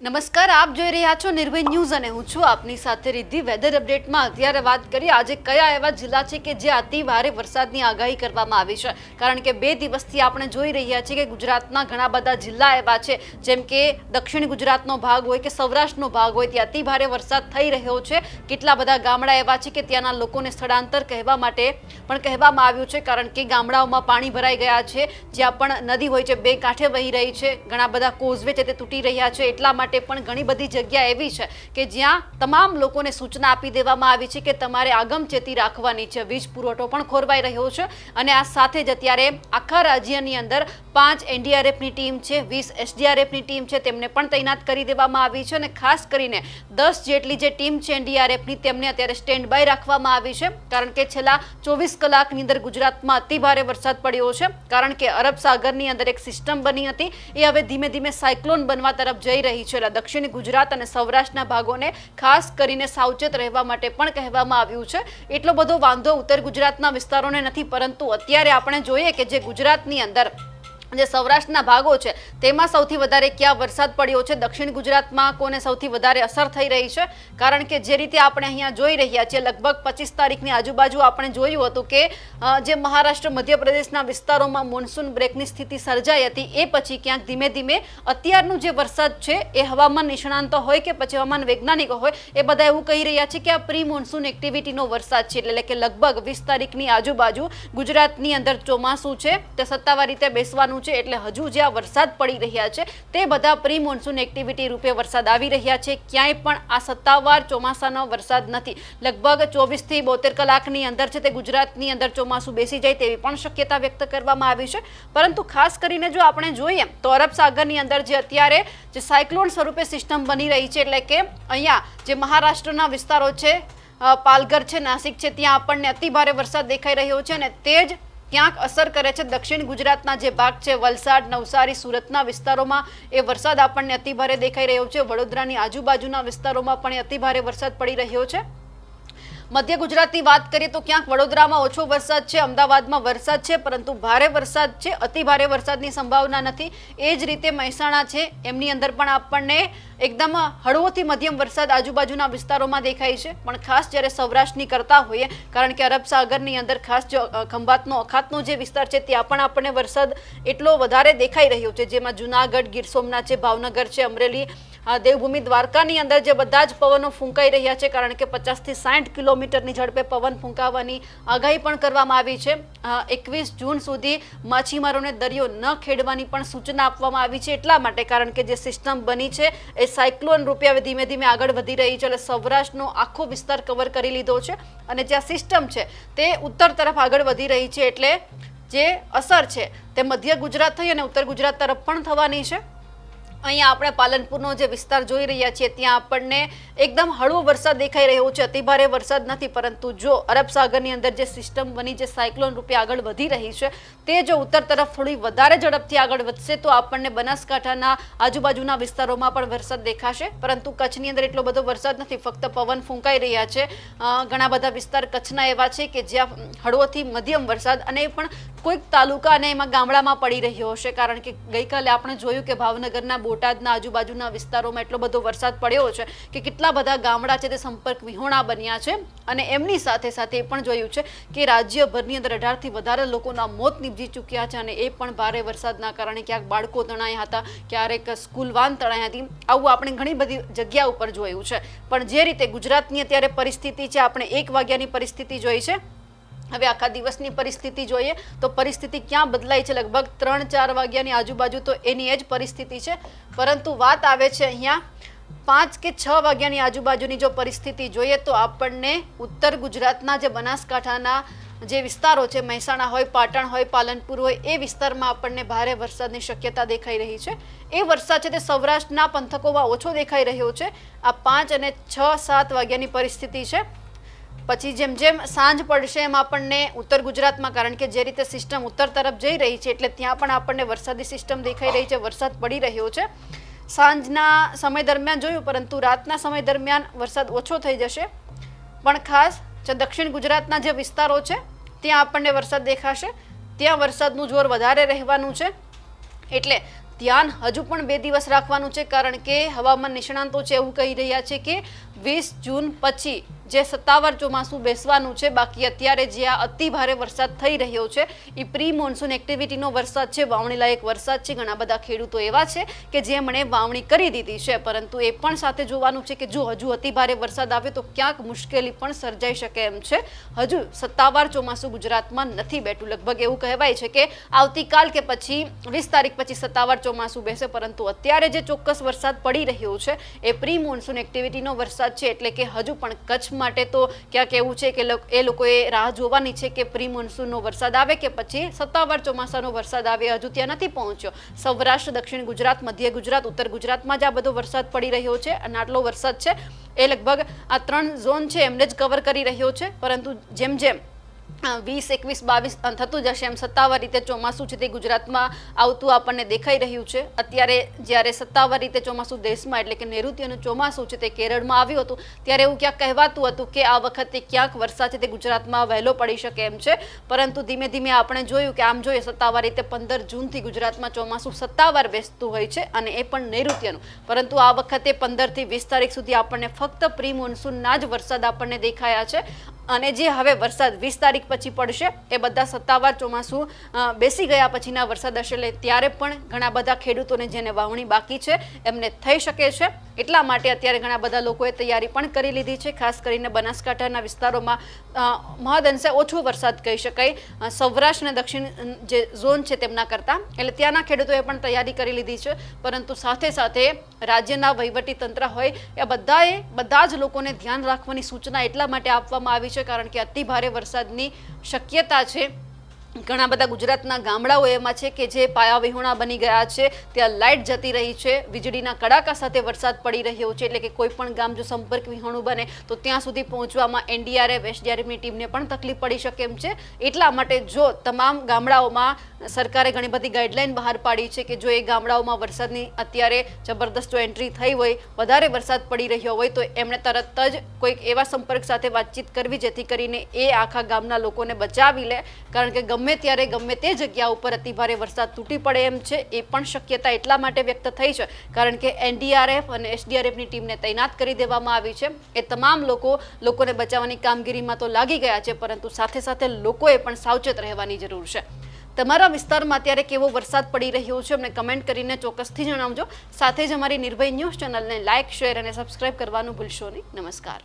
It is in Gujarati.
નમસ્કાર, આપ જોઈ રહ્યા છો નિર્ભય ન્યૂઝ અને હું છું આપની સાથે રિદ્ધિ. વેધર અપડેટમાં અત્યારે વાત કરીએ, આજે કયા એવા જિલ્લા છે કે જે અતિ ભારે વરસાદની આગાહી કરવામાં આવી છે? કારણ કે બે દિવસથી આપણે જોઈ રહ્યા છીએ કે ગુજરાતના ઘણા બધા જિલ્લા એવા છે, જેમ કે દક્ષિણ ગુજરાતનો ભાગ હોય કે સૌરાષ્ટ્રનો ભાગ હોય, ત્યાં અતિ ભારે વરસાદ થઈ રહ્યો છે. કેટલા બધા ગામડા એવા છે કે ત્યાંના લોકોને સ્થળાંતર કહેવા માટે પણ કહેવામાં આવ્યું છે, કારણ કે ગામડાઓમાં પાણી ભરાઈ ગયા છે, જ્યાં પણ નદી હોય છે, બે કાંઠે વહી રહી છે, ઘણા બધા કોઝવે છે તે તૂટી રહ્યા છે, એટલા માટે પણ ઘણી બધી જગ્યા એવી છે કે જ્યાં તમામ લોકોને સૂચના આપી દેવામાં આવી છે કે તમારે આગમચેતી રાખવાની છે. વીજ પુરવઠો પણ ખોરવાઈ રહ્યો છે અને આ સાથે જ અત્યારે આખા રાજ્યની અંદર પાંચ એનડીઆરએફની ટીમ છે, વીસ એસડીઆરએફની ટીમ છે, તેમને પણ તૈનાત કરી દેવામાં આવી છે અને ખાસ કરીને દસ જેટલી જે ટીમ છે એનડીઆરએફની તેમને અત્યારે સ્ટેન્ડ બાય રાખવામાં આવી છે. કારણ કે છેલ્લા ચોવીસ કલાકની અંદર ગુજરાતમાં અતિ ભારે વરસાદ પડ્યો છે. કારણ કે અરબ સાગરની અંદર એક સિસ્ટમ બની હતી. એ હવે ધીમે ધીમે સાયક્લોન બનવા તરફ જઈ રહી છે. એટલે દક્ષિણ ગુજરાત અને સૌરાષ્ટ્રના ભાગોને ખાસ કરીને સાવચેત રહેવા માટે પણ કહેવામાં આવ્યું છે. એટલો બધો વાંધો ઉત્તર ગુજરાતના વિસ્તારોને નથી, પરંતુ અત્યારે આપણે જોઈએ કે જે ગુજરાતની અંદર જે સૌરાષ્ટ્રના ભાગો છે, તેમાં સૌથી વધારે ક્યાં વરસાદ પડ્યો છે? દક્ષિણ ગુજરાતમાં કોને સૌથી વધારે અસર થઈ રહી છે? કારણ કે જે રીતે આપણે અહીંયા જોઈ રહ્યા છીએ, લગભગ પચીસ તારીખની આજુબાજુ આપણે જોયું હતું કે જે મહારાષ્ટ્ર, મધ્યપ્રદેશના વિસ્તારોમાં મોન્સૂન બ્રેકની સ્થિતિ સર્જાઈ હતી, એ પછી ક્યાંક ધીમે ધીમે અત્યારનું જે વરસાદ છે, એ હવામાન નિષ્ણાંતો હોય કે પછી હવામાન વૈજ્ઞાનિકો હોય, એ બધા એવું કહી રહ્યા છે કે આ પ્રી મોન્સૂન એક્ટિવિટીનો વરસાદ છે, એટલે કે લગભગ વીસ તારીખની આજુબાજુ ગુજરાતની અંદર ચોમાસું છે, તે સત્તાવાર રીતે બેસવાનું છે એટલે હજુ જ્યાં વરસાદ પડી રહ્યા છે તે બધા પ્રી મોન્સૂન એક્ટિવિટી રૂપે વરસાદ આવી રહ્યા છે. ક્યાંય પણ આ સત્તાવાર ચોમાસાનો વરસાદ નથી. લગભગ ચોવીસથી બોતેર કલાકની અંદર છે તે ગુજરાતની અંદર ચોમાસું બેસી જાય તેવી પણ શક્યતા વ્યક્ત કરવામાં આવી છે. પરંતુ ખાસ કરીને જો આપણે જોઈએ, તો અરબ સાગરની અંદર જે અત્યારે જે સાયક્લોન સ્વરૂપે સિસ્ટમ બની રહી છે, એટલે કે અહીંયા જે મહારાષ્ટ્રના વિસ્તારો છે પાલઘર છે, નાસિક છે, ત્યાં આપણને અતિભારે વરસાદ દેખાઈ રહ્યો છે અને તે જ ક્યાંક અસર કરે છે દક્ષિણ ગુજરાતના જે ભાગ છે, વલસાડ, નવસારી, સુરતના વિસ્તારોમાં એ વરસાદ આપણને અતિભારે દેખાઈ રહ્યો છે. વડોદરાની આજુબાજુના વિસ્તારોમાં પણ અતિભારે વરસાદ પડી રહ્યો છે. મધ્ય ગુજરાતની વાત કરીએ તો ક્યાંક વડોદરામાં ઓછો વરસાદ છે, અમદાવાદમાં વરસાદ છે, પરંતુ ભારે વરસાદ છે, અતિ ભારે વરસાદની સંભાવના નથી. એ જ રીતે મહેસાણા છે, એમની અંદર પણ આપણને એકદમ હળવોથી મધ્યમ વરસાદ આજુબાજુના વિસ્તારોમાં દેખાય છે. પણ ખાસ જ્યારે સૌરાષ્ટ્રની કરતા હોઈએ, કારણ કે અરબ સાગરની અંદર ખાસ જો ખંભાતનો, અખાતનો જે વિસ્તાર છે, ત્યાં પણ આપણને વરસાદ એટલો વધારે દેખાઈ રહ્યો છે, જેમાં જુનાગઢ, ગીર સોમનાથ છે, ભાવનગર છે, અમરેલી દેવભૂમિ દ્વારકાની અંદર જે બધા જ પવનો ફૂંકાઈ રહ્યા છે, કારણ કે પચાસથી સાઠ કિલોમીટરની ઝડપે પવન ફૂંકાવાની આગાહી પણ કરવામાં આવી છે. એકવીસ જૂન સુધી માછીમારોને દરિયો ન ખેડવાની પણ સૂચના આપવામાં આવી છે, એટલા માટે કારણ કે જે સિસ્ટમ બની છે, એ સાયક્લોન રૂપે હવે ધીમે ધીમે આગળ વધી રહી છે, એટલે સૌરાષ્ટ્રનો આખો વિસ્તાર કવર કરી લીધો છે અને જે આ સિસ્ટમ છે, તે ઉત્તર તરફ આગળ વધી રહી છે, એટલે જે અસર છે, તે મધ્ય ગુજરાત થઈ અને ઉત્તર ગુજરાત તરફ પણ થવાની છે. અહીંયા આપણે પાલનપુરનો જે વિસ્તાર જોઈ રહ્યા છીએ, ત્યાં આપણને એકદમ હળવો વરસાદ દેખાઈ રહ્યો છે. અતિભારે વરસાદ નથી, પરંતુ જો અરબ સાગરની અંદર જે સિસ્ટમ બની, જે સાયક્લોન રૂપે આગળ વધી રહી છે, તે જો ઉત્તર તરફ થોડી વધારે ઝડપથી આગળ વધશે, તો આપણને બનાસકાંઠાના આજુબાજુના વિસ્તારોમાં પણ વરસાદ દેખાશે. પરંતુ કચ્છની અંદર એટલો બધો વરસાદ નથી, ફક્ત પવન ફૂંકાઈ રહ્યા છે. ઘણા બધા વિસ્તાર કચ્છના એવા છે કે જ્યાં હળવોથી મધ્યમ વરસાદ અને એ પણ કોઈક તાલુકા અને એમાં ગામડામાં પડી રહ્યો હશે. કારણ કે ગઈકાલે આપણે જોયું કે ભાવનગરના બોટાદના આજુબાજુના વિસ્તારોમાં એટલો બધો વરસાદ પડ્યો છે કે કેટલા બધા ગામડા છે તે સંપર્ક વિહોણા બન્યા છે. અને એમની સાથે સાથે એ પણ જોયું છે કે રાજ્યભરની અંદર અઢારથી વધારે લોકોના મોત નીપજી ચૂક્યા છે અને એ પણ ભારે વરસાદના કારણે ક્યાંક બાળકો તણાયા હતા, ક્યારેક સ્કૂલવાન તણાઈ હતી. આવું આપણે ઘણી બધી જગ્યા ઉપર જોયું છે. પણ જે રીતે ગુજરાતની અત્યારે પરિસ્થિતિ છે, આપણે એક વાગ્યાની પરિસ્થિતિ જોઈ છે. હવે આખા દિવસની પરિસ્થિતિ જોઈએ તો પરિસ્થિતિ ક્યાં બદલાઈ છે? લગભગ ત્રણ ચાર વાગ્યાની આજુબાજુ તો એની એ જ પરિસ્થિતિ છે. પરંતુ વાત આવે છે અહીંયા પાંચ કે છ વાગ્યાની આજુબાજુની જો પરિસ્થિતિ જોઈએ તો આપણને ઉત્તર ગુજરાતના જે બનાસકાંઠાના જે વિસ્તારો છે, મહેસાણા હોય, પાટણ હોય, પાલનપુર હોય, એ વિસ્તારમાં આપણને ભારે વરસાદની શક્યતા દેખાઈ રહી છે. એ વરસાદ છે તે સૌરાષ્ટ્રના પંથકોમાં ઓછો દેખાઈ રહ્યો છે. આ પાંચ અને છ સાત વાગ્યાની પરિસ્થિતિ છે. પછી જેમ જેમ સાંજ પડશે એમ આપણને ઉત્તર ગુજરાતમાં, કારણ કે જે રીતે સિસ્ટમ ઉત્તર તરફ જઈ રહી છે, એટલે ત્યાં પણ આપણને વરસાદી સિસ્ટમ દેખાઈ રહી છે, વરસાદ પડી રહ્યો છે. સાંજના સમય દરમિયાન જોયું, પરંતુ રાતના સમય દરમિયાન વરસાદ ઓછો થઈ જશે. પણ ખાસ દક્ષિણ ગુજરાતના જે વિસ્તારો છે, ત્યાં આપણને વરસાદ દેખાશે. ત્યાં વરસાદનું જોર વધારે રહેવાનું છે. એટલે ધ્યાન હજુ પણ બે દિવસ રાખવાનું છે, કારણ કે હવામાન નિષ્ણાંતો છે એવું કહી રહ્યા છે કે વીસ જૂન પછી જે સત્તાવાર ચોમાસું બેસવાનું છે, બાકી અત્યારે જે આ અતિ ભારે વરસાદ થઈ રહ્યો છે એ પ્રી મોન્સૂન એક્ટિવિટીનો વરસાદ છે વાવણી લાયક વરસાદ છે, ઘણા બધા ખેડૂતો એવા છે કે જેમણે વાવણી કરી દીધી છે, પરંતુ એ પણ સાથે જોવાનું છે કે જો હજુ અતિ ભારે વરસાદ આવે તો ક્યાંક મુશ્કેલી પણ સર્જાઈ શકે એમ છે. હજુ સત્તાવાર ચોમાસું ગુજરાતમાં નથી બેઠું. લગભગ એવું કહેવાય છે કે આવતીકાલ કે પછી વીસ તારીખ પછી સત્તાવાર ચોમાસું બેસે, પરંતુ અત્યારે જે ચોક્કસ વરસાદ પડી રહ્યો છે, એ પ્રી મોન્સૂન એક્ટિવિટીનો વરસાદ છે, એટલે કે હજુ પણ કચ્છ માટે તો ક્યાંક એવું છે કે એ લોકોએ રાહ જોવાની છે કે પ્રી મોન્સૂનનો વરસાદ આવે કે પછી સત્તાવાર ચોમાસાનો વરસાદ આવે, હજુ ત્યાં નથી પહોંચ્યો. સૌરાષ્ટ્ર, દક્ષિણ ગુજરાત, મધ્ય ગુજરાત, ઉત્તર ગુજરાતમાં જ આ બધો વરસાદ પડી રહ્યો છે. અને આટલો વરસાદ છે, એ લગભગ આ ત્રણ ઝોન છે, એમને જ કવર કરી રહ્યો છે. પરંતુ જેમ જેમ વીસ, એકવીસ, બાવીસ થતું જશે એમ સત્તાવાર રીતે ચોમાસું છે તે ગુજરાતમાં આવતું આપણને દેખાઈ રહ્યું છે. અત્યારે જ્યારે સત્તાવાર રીતે ચોમાસું દેશમાં એટલે કે નૈઋત્યનું ચોમાસું છે તે કેરળમાં આવ્યું હતું, ત્યારે એવું ક્યાંક કહેવાતું હતું કે આ વખતે ક્યાંક વરસાદ છે તે ગુજરાતમાં વહેલો પડી શકે એમ છે. પરંતુ ધીમે ધીમે આપણે જોયું કે આમ જોઈએ સત્તાવાર રીતે પંદર જૂનથી ગુજરાતમાં ચોમાસું સત્તાવાર બેસતું હોય છે અને એ પણ નૈઋત્યનું પરંતુ આ વખતે પંદરથી વીસ તારીખ સુધી આપણને ફક્ત પ્રી મોન્સૂનના જ વરસાદ આપણને દેખાયા છે. અને જે હવે વરસાદ વીસ તારીખ પછી પડશે. એ બધા સત્તાવાર ચોમાસું બેસી ગયા પછીના વરસાદ હશે એટલે ત્યારે પણ ઘણા બધા ખેડૂતોને જેને વાવણી બાકી છે, એમને થઈ શકે છે. એટલા માટે અત્યારે ઘણા બધા લોકોએ તૈયારી પણ કરી લીધી છે, ખાસ કરીને બનાસકાંઠાના વિસ્તારોમાં મહદ મહદઅંશે ઓછો વરસાદ કહી શકાય. સૌરાષ્ટ્ર અને દક્ષિણ જે ઝોન છે તેમના કરતાં. એટલે ત્યાંના ખેડૂતોએ પણ તૈયારી કરી લીધી છે. પરંતુ સાથે સાથે રાજ્યના તંત્ર હોય, એ બધાએ, બધા જ લોકોને ધ્યાન રાખવાની સૂચના એટલા માટે આપવામાં આવી છે, કારણ કે અતિ ભારે વરસાદની શક્યતા છે. ઘણા બધા ગુજરાતના ગામડાઓ એમાં છે કે જે પાયા વિહોણા બની ગયા છે, ત્યાં લાઇટ જતી રહી છે, વીજળીના કડાકા સાથે વરસાદ પડી રહ્યો છે, એટલે કે કોઈ પણ ગામ જો સંપર્ક વિહોણું બને, તો ત્યાં સુધી પહોંચવામાં એનડીઆરએફ એસડીઆરએફની ટીમને પણ તકલીફ પડી શકે એમ છે. એટલા માટે જો તમામ ગામડાઓમાં સરકારે ઘણી બધી ગાઈડલાઈન બહાર પાડી છે કે જો એ ગામડાઓમાં વરસાદની અત્યારે જબરદસ્ત જો એન્ટ્રી થઈ હોય, વધારે વરસાદ પડી રહ્યો હોય, તો એમણે તરત જ કોઈક એવા સંપર્ક સાથે વાતચીત કરવી, જેથી કરીને એ આખા ગામના લોકોને બચાવી લે. કારણ કે ગમે ત્યારે ગમે તે જગ્યા ઉપર અતિભારે વરસાદ તૂટી પડે એમ છે, એ પણ શક્યતા એટલા માટે વ્યક્ત થઈ છે, કારણ કે એનડીઆરએફ અને એસડીઆરએફની ટીમને તૈનાત કરી દેવામાં આવી છે. એ તમામ લોકો, લોકોને બચાવવાની કામગીરીમાં તો લાગી ગયા છે, પરંતુ સાથે સાથે લોકોએ પણ સાવચેત રહેવાની જરૂર છે. તમારા વિસ્તારમાં અત્યારે કેવો વરસાદ પડી રહ્યો છે, અમને કમેન્ટ કરીને ચોક્કસથી જણાવજો. સાથે જ અમારી નિર્ભય ન્યૂઝ ચેનલને લાઇક, શેર અને સબસ્ક્રાઇબ કરવાનું ભૂલશો નહીં. નમસ્કાર.